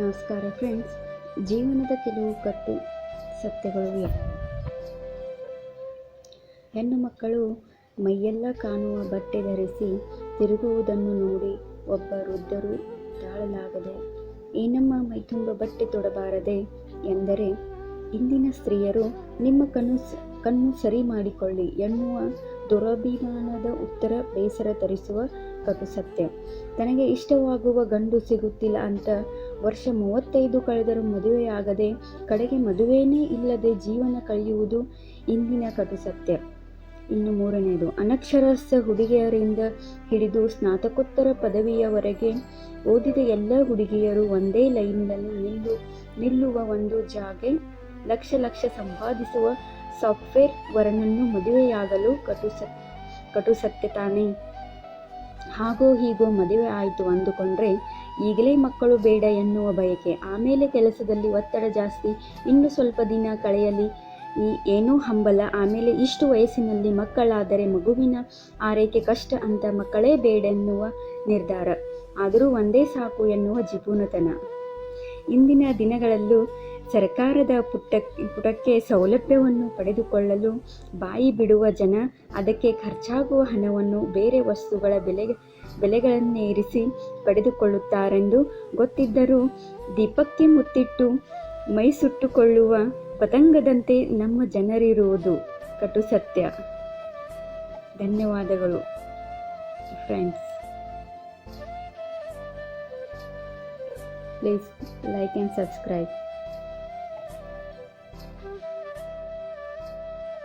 ನಮಸ್ಕಾರ ಫ್ರೆಂಡ್ಸ್ ಜೀವನದ ಕೆಲವು ಕಟ್ಟು ಸತ್ಯಗಳು ಹೆಣ್ಣು ಮಕ್ಕಳು ಮೈಯೆಲ್ಲ ಕಾಣುವ ಬಟ್ಟೆ ಧರಿಸಿ ತಿರುಗುವುದನ್ನು ನೋಡಿ ಒಬ್ಬ ವೃದ್ಧರು ತಾಳಲಾಗದೆ ಏನಮ್ಮ ಮೈತುಂಬ ಬಟ್ಟೆ ತೊಡಬಾರದೆ ಎಂದರೆ, ಇಂದಿನ ಸ್ತ್ರೀಯರು ನಿಮ್ಮ ಕಣ್ಣು ಕಣ್ಣು ಸರಿ ಮಾಡಿಕೊಳ್ಳಿ ಎನ್ನುವ ದುರಭಿಮಾನದ ಉತ್ತರ ಬೇಸರ ತರಿಸುವ ಕಟು ಸತ್ಯ ತನಗೆ ಇಷ್ಟವಾಗುವ ಗಂಡು ಸಿಗುತ್ತಿಲ್ಲ ಅಂತ ವರ್ಷ ಮೂವತ್ತೈದು ಕಳೆದರೂ ಮದುವೆಯಾಗದೆ ಕಡೆಗೆ ಮದುವೆಯೇ ಇಲ್ಲದೆ ಜೀವನ ಕಳೆಯುವುದು ಇಂದಿನ ಕಟು ಸತ್ಯ. ಇನ್ನು ಮೂರನೆಯದು ಅನಕ್ಷರಸ್ಥ ಹುಡುಗಿಯರಿಂದ ಹಿಡಿದು ಸ್ನಾತಕೋತ್ತರ ಪದವಿಯವರೆಗೆ ಓದಿದ ಎಲ್ಲ ಹುಡುಗಿಯರು ಒಂದೇ ಲೈನ್ನಲ್ಲಿ ನಿಲ್ಲು, ನಿಲ್ಲುವ ಒಂದು ಜಾಗೆ ಲಕ್ಷ ಲಕ್ಷ ಸಂಪಾದಿಸುವ ಸಾಫ್ಟ್ವೇರ್ ವರನನ್ನು ಮದುವೆಯಾಗಲು ಕಟು ಸತ್, ಕಟು ಸತ್ಯ ತಾನೇ. ಹಾಗೋ ಹೀಗೋ ಮದುವೆ ಆಯಿತು ಅಂದುಕೊಂಡ್ರೆ ಈಗಲೇ ಮಕ್ಕಳು ಬೇಡ ಎನ್ನುವ ಬಯಕೆ. ಆಮೇಲೆ ಕೆಲಸದಲ್ಲಿ ಒತ್ತಡ ಜಾಸ್ತಿ. ಇನ್ನು ಸ್ವಲ್ಪ ದಿನ ಕಳೆಯಲಿ. ಈ ಏನೋ ಹಂಬಲ. ಆಮೇಲೆ ಇಷ್ಟು ವಯಸ್ಸಿನಲ್ಲಿ ಮಕ್ಕಳಾದರೆ ಮಗುವಿನ ಆರೈಕೆ ಕಷ್ಟ ಅಂತ ಮಕ್ಕಳೇ ಬೇಡೆನ್ನುವ ನಿರ್ಧಾರ. ಆದರೂ ಒಂದೇ ಸಾಕು ಎನ್ನುವ ಜಿಪುಣತನ. ಇಂದಿನ ದಿನಗಳಲ್ಲೂ ಸರ್ಕಾರದ ಪುಟ್ಟ ಪುಟಕ್ಕೆ ಸೌಲಭ್ಯವನ್ನು ಪಡೆದುಕೊಳ್ಳಲು ಬಾಯಿ ಬಿಡುವ ಜನ ಅದಕ್ಕೆ ಖರ್ಚಾಗುವ ಹಣವನ್ನು ಬೇರೆ ವಸ್ತುಗಳ ಬೆಲೆ ಬೆಲೆಗಳನ್ನೇರಿಸಿ ಪಡೆದುಕೊಳ್ಳುತ್ತಾರೆಂದು ಗೊತ್ತಿದ್ದರೂ ದೀಪಕ್ಕೆ ಮುತ್ತಿಟ್ಟು ಮೈ ಸುಟ್ಟುಕೊಳ್ಳುವ ಪತಂಗದಂತೆ ನಮ್ಮ ಜನರಿರುವುದು ಕಟು ಸತ್ಯ. ಧನ್ಯವಾದಗಳು friends. Please like and subscribe.